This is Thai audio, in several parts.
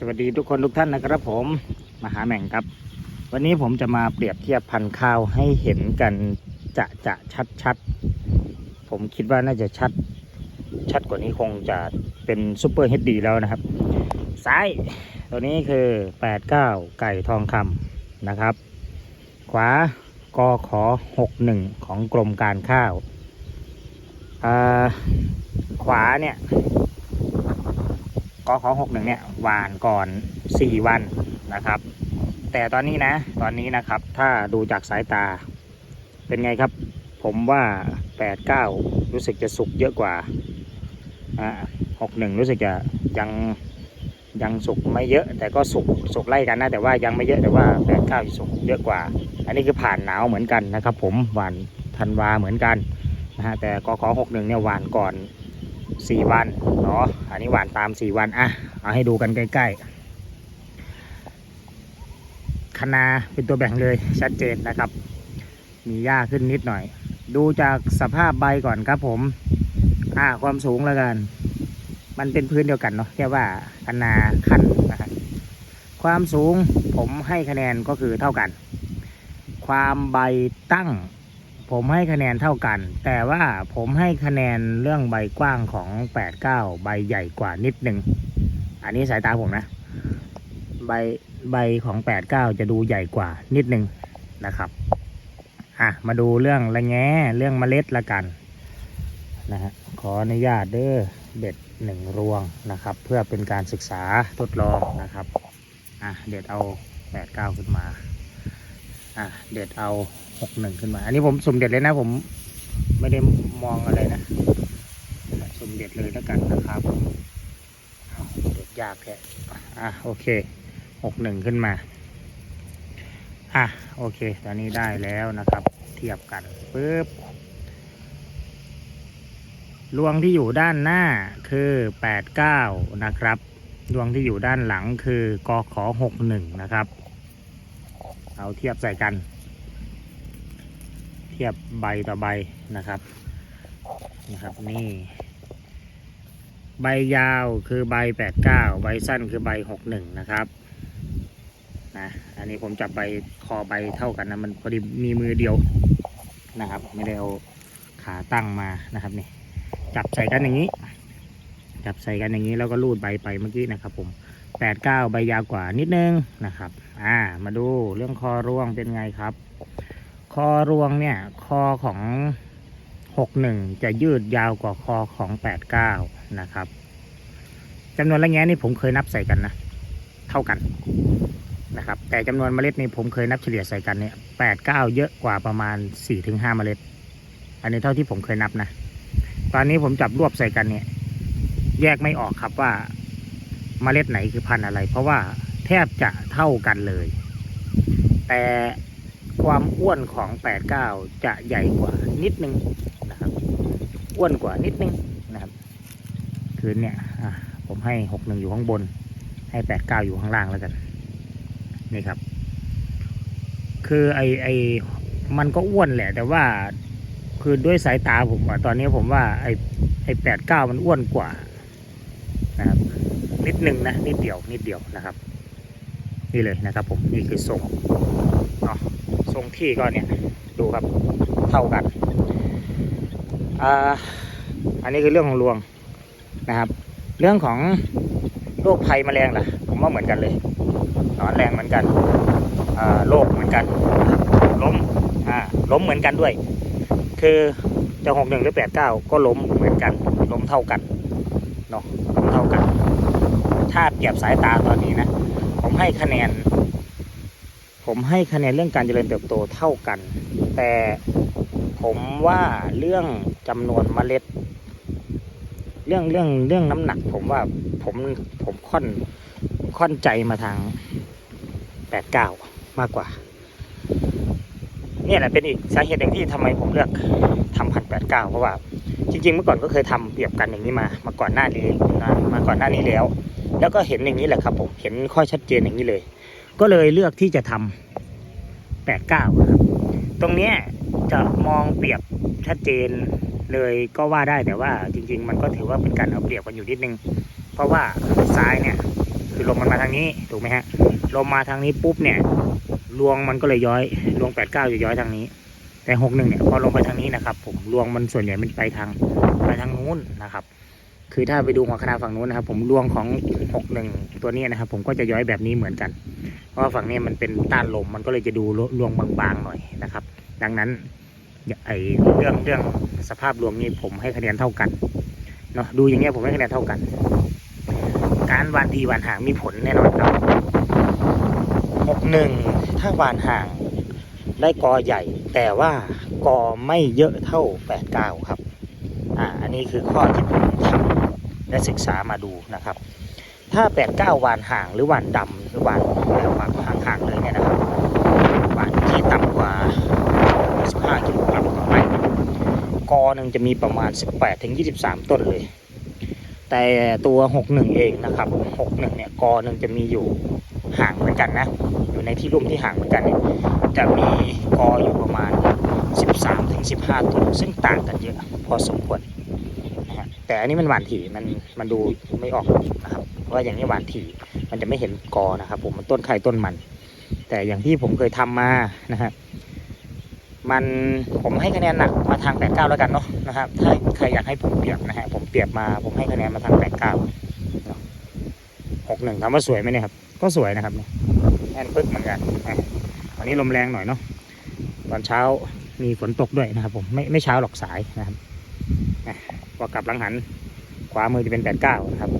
สวัสดีทุกคนทุกท่านนะครับผมมหาแหม่งครับ วันนี้ผมจะมาเปรียบเทียบพันธุ์ข้าวให้เห็นกันจะจะชัดชัดผมคิดว่าน่าจะชัด ชัดกว่านี้คงจะเป็นซูเปอร์เฮดดีแล้วนะครับซ้ายตัวนี้คือ 89 ไก่ทองคำนะครับ ขวากอขอ61 ของกรมการข้าวอ่าขวาเนี่ย กอขอหกหนึ่งเนี่ยหวานก่อนสี่วันนะครับ แต่ตอนนี้นะ ตอนนี้นะครับ ถ้าดูจากสายตา เป็นไงครับ ผมว่าแปดเก้ารู้สึกจะสุกเยอะกว่าอ่าหกหนึ่งรู้สึกจะยังยังสุกไม่เยอะ แต่ก็สุกสุกไล่กันนะแต่ว่ายังไม่เยอะแต่ว่าแปดเก้าสุกเยอะกว่า อันนี้คือผ่านหนาวเหมือนกันนะครับ ผมหวานธันวาเหมือนกันนะฮะแต่กอขอหกหนึ่งเนี่ยหวานก่อน สี่วันเนาะอันนี้หวานตามสี่วันอะเอาให้ดูกันใกล้ๆคณาเป็นตัวแบ่งเลยชัดเจนนะครับ มีหญ้าขึ้นนิดหน่อย ดูจากสภาพใบก่อนครับผมอ่าความสูงแล้วกัน มันเป็นพื้นเดียวกันเนาะแค่ว่าคณาขั้นนะครับความสูงผมให้คะแนนก็คือเท่ากัน ความใบตั้ง ผมให้คะแนนเท่ากัน แต่ว่าผมให้คะแนนเรื่องใบกว้างของ 89 ใบใหญ่กว่านิดนึง อันนี้สายตาผมนะ ใบใบของ 89 จะดูใหญ่กว่านิดนึงนะครับ อะ มาดูเรื่องละแง่เรื่องเมล็ดละกันนะฮะ ขออนุญาตเด้อเด็ดหนึ่งรวงนะครับ เพื่อเป็นการศึกษาทดลองนะครับ อะ เด็ดเอา 89 ขึ้นมา อะ เด็ดเอา หกหนึ่งขึ้นมา อันนี้ผมสุ่มเด็ดเลยนะ ผมไม่ได้มองอะไรนะสุ่มเด็ดเลยแล้วกันนะครับเด็ดยากแค่อะโอเคหกหนึ่งขึ้นมา อะโอเค ตอนนี้ได้แล้วนะครับ เทียบกันปึ๊บรวงที่อยู่ด้านหน้าคือแปดเก้านะครับรวงที่อยู่ด้านหลังคือกอขอหกหนึ่งนะครับ เอาเทียบใส่กัน ทียบใบต่อใบนะครับนะครับนี่ ใบยาวคือใบแปดเก้าใบสั้นคือใบหกหนึ่งนะครับนะอันนี้ผมจับใบคอใบเท่ากันนะมันพอดีมีมือเดียวนะครับ ไม่ได้เอาขาตั้งมานะครับนี่จับใส่กันอย่างนี้ จับใส่กันอย่างนี้แล้วก็ลูดใบไปเมื่อกี้นะครับ ผมแปดเก้าใบยาวกว่านิดนึงนะครับ อ่า มาดูเรื่องคอร่วงเป็นไงครับ คอรวงเนี่ย คอของหกหนึ่งจะยืดยาวกว่าคอของแปดเก้านะครับจำนวนละแง่นี่ผมเคยนับใส่กันนะ เท่ากันนะครับ แต่จำนวนเมล็ดนี่ผมเคยนับเฉลี่ยใส่กันเนี่ยแปดเก้าเยอะกว่าประมาณสี่ถึงห้าเมล็ด อันนี้เท่าที่ผมเคยนับนะ ตอนนี้ผมจับรวบใส่กันเนี่ย แยกไม่ออกครับว่าเมล็ดไหนคือพันธุ์อะไร เพราะว่าแทบจะเท่ากันเลย แต่ ความอ้วนของ 89 จะใหญ่กว่านิดนึงนะครับ อ้วนกว่านิดนึงนะครับ คือเนี่ยผมให้ 61 อยู่ข้างบน ให้ 89 อยู่ข้างล่างแล้วกัน นี่ครับ คือไอไอมันก็อ้วนแหละ แต่ว่าคือด้วยสายตาผมอะตอนนี้ผมว่าไอไอ89มันอ้วนกว่านะครับนิดนึงนะนิดเดียวนิดเดียวนะครับ นี่เลยนะครับผมนี่คือทรงเนาะ ทรงที่ก็เนี่ยดูครับเท่ากันอ่าอันนี้คือเรื่องของรวงนะครับ เรื่องของโรคภัยแมลงล่ะ ผมว่าเหมือนกันเลยหนอนแรงเหมือนกันอ่าโรคเหมือนกันล้มอ่าล้มเหมือนกันด้วย คือจะหกหนึ่งหรือแปดเก้าก็ล้มเหมือนกัน ล้มเท่ากันเนาะล้มเท่ากัน ถ้าเปรียบสายตาตอนนี้นะ ผมให้คะแนน ผมให้คะแนนเรื่องการเจริญเติบโตเท่ากัน แต่ผมว่าเรื่องจำนวนเมล็ด เรื่องเรื่องเรื่องน้ำหนัก ผมว่าผมผมค่อนค่อนใจมาทางแปดเก้ามากกว่า เนี่ยแหละเป็นอีกสาเหตุหนึ่งที่ทำไมผมเลือกทำพันแปดเก้าเพราะว่า จริง ๆ เมื่อก่อนก็เคยทำเปรียบกันอย่างนี้มา มาก่อนหน้านี้นะมาก่อนหน้านี้แล้ว แล้วก็เห็นอย่างนี้แหละครับ ผมเห็นข้อชัดเจนอย่างนี้เลย ก็เลยเลือกที่จะทำแปดเก้าครับ ตรงนี้จะมองเปรียบชัดเจนเลยก็ว่าได้แต่ว่าจริง ๆ มันก็ถือว่าเป็นการเอาเปรียบกันอยู่นิดนึง เพราะว่าซ้ายเนี่ยคือลมมันมาทางนี้ถูกไหมฮะลมมาทางนี้ปุ๊บเนี่ยรวงมันก็เลยย้อยรวงแปดเก้าจะย้อยทางนี้ แต่หกหนึ่งเนี่ยพอลงไปทางนี้นะครับ ผมรวงมันส่วนใหญ่มันไปทางไปทางนู้นนะครับ คือถ้าไปดูหัวคณะฝั่งนู้นนะครับผมรวงของหกหนึ่งตัวนี้นะครับ ผมก็จะย้อยแบบนี้เหมือนกัน เพราะว่าฝั่งนี้มันเป็นต้านลมมันก็เลยจะดูรวงบางๆหน่อยนะครับ ดังนั้นไอเรื่องเรื่องสภาพรวงนี้ผมให้คะแนนเท่ากันเนาะดูอย่างเงี้ยผมให้คะแนนเท่ากัน การวานทีวานห่างมีผลแน่นอนครับหกหนึ่งถ้าวานห่างได้กอใหญ่ แต่ว่ากอไม่เยอะเท่าแปดเก้าครับ อันนี้คือข้อที่ผมทำและศึกษามาดูนะครับ ถ้าแปดเก้าวานห่างหรือวานดำหรือวานแล้ววานห่างๆเลยเนี่ยนะครับวานที่ต่ำกว่า 15กิโลกรัมต่อไร่กอหนึ่งจะมีประมาณ 18ถึง23 ต้นเลย แต่ตัว 61 เองนะครับ 61 เนี่ยกอหนึ่งจะมีอยู่ห่างเหมือนกันนะ อยู่ในที่ร่มที่ห่างเหมือนกันเนี่ยจะมีกออยู่ประมาณ 13ถึง15 ต้น ซึ่งต่างกันเยอะพอสมควร แต่อันนี้มันหวานถี่มันมันดูไม่ออกนะครับว่าอย่างนี้หวานถี่มันจะไม่เห็นกอนะครับ ผมมันต้นไข่ต้นมัน แต่อย่างที่ผมเคยทำมานะฮะมันผมให้คะแนนหนักมาทาง 89 แล้วกันเนาะนะครับถ้าใครอยากให้ผมเปรียบนะฮะผมเปรียบมาผมให้คะแนนมาทาง 89เนาะ61ถามว่าสวยไหมเนี่ยครับ ก็สวยนะครับเนี่ยแอนปึ๊กเหมือนกันวันนี้ลมแรงหน่อยเนาะตอนเช้ามีฝนตกด้วยนะครับ ผมไม่ไม่เช้าหรอกสายนะครับ พอกลับหลังหัน ขวามือจะเป็น89นะครับ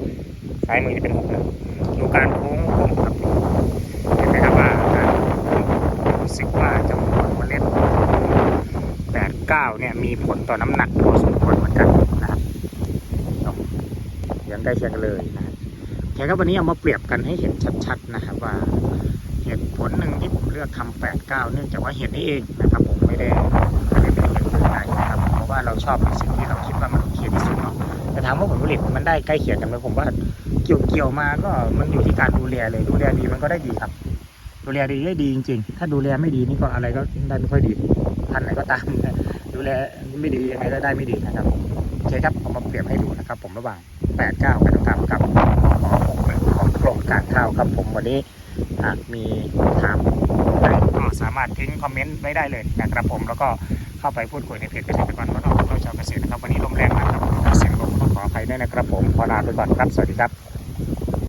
ซ้ายมือจะเป็น61ดูการโค้งผมครับเห็นไหมครับว่าการรู้สึกว่าจำนวนเมล็ด89เก้าเนี่ยมีผลต่อน้ำหนักพอสมควรเหมือนกันนะครับเนาะยังได้เคียงกันเลยนะแคครับวันนี้เอามาเปรียบกันให้เห็นชัดๆนะครับว่าเหตุผลหนึ่งที่ผมเลือกทำ89เก้าเนื่องจากว่าเหตุนี้เองนะครับผมไม่ได้ไม่ได้เป็นเหตุอื่นใด ว่าเราชอบในสิ่งที่เราคิดว่ามันโอเคที่สุดเนาะแต่ถามว่าผลผลิตมันได้ใกล้เคียงกันไหมผมว่าเกี่ยวเกี่ยวๆมาก็มันอยู่ที่การดูแลเลยดูแลดีมันก็ได้ดีครับ ดูแลดีได้ดีจริง ๆ ถ้าดูแลไม่ดีนี่ก็อะไรก็ได้ไม่ค่อยดีพันไหนก็ตามดูแลไม่ดียังไงก็ได้ไม่ดีนะครับโอเคครับเอามาเปรียบให้ดูนะครับ ผมระหว่าง8 9กับทำกับขอ6เป็นของโครงการข้าวครับผมวันนี้หากมีถามก็สามารถทิ้งคอมเมนต์ไว้ได้เลยนะครับผมแล้วก็ เข้าไปพูดคุยในเพจเกษตรกรบ้านนอกเราชาวเกษตรนะครับวันนี้ลมแรงมากครับเสียงลมขออภัยด้วยนะครับผมขอลาไปก่อนครับสวัสดีครับ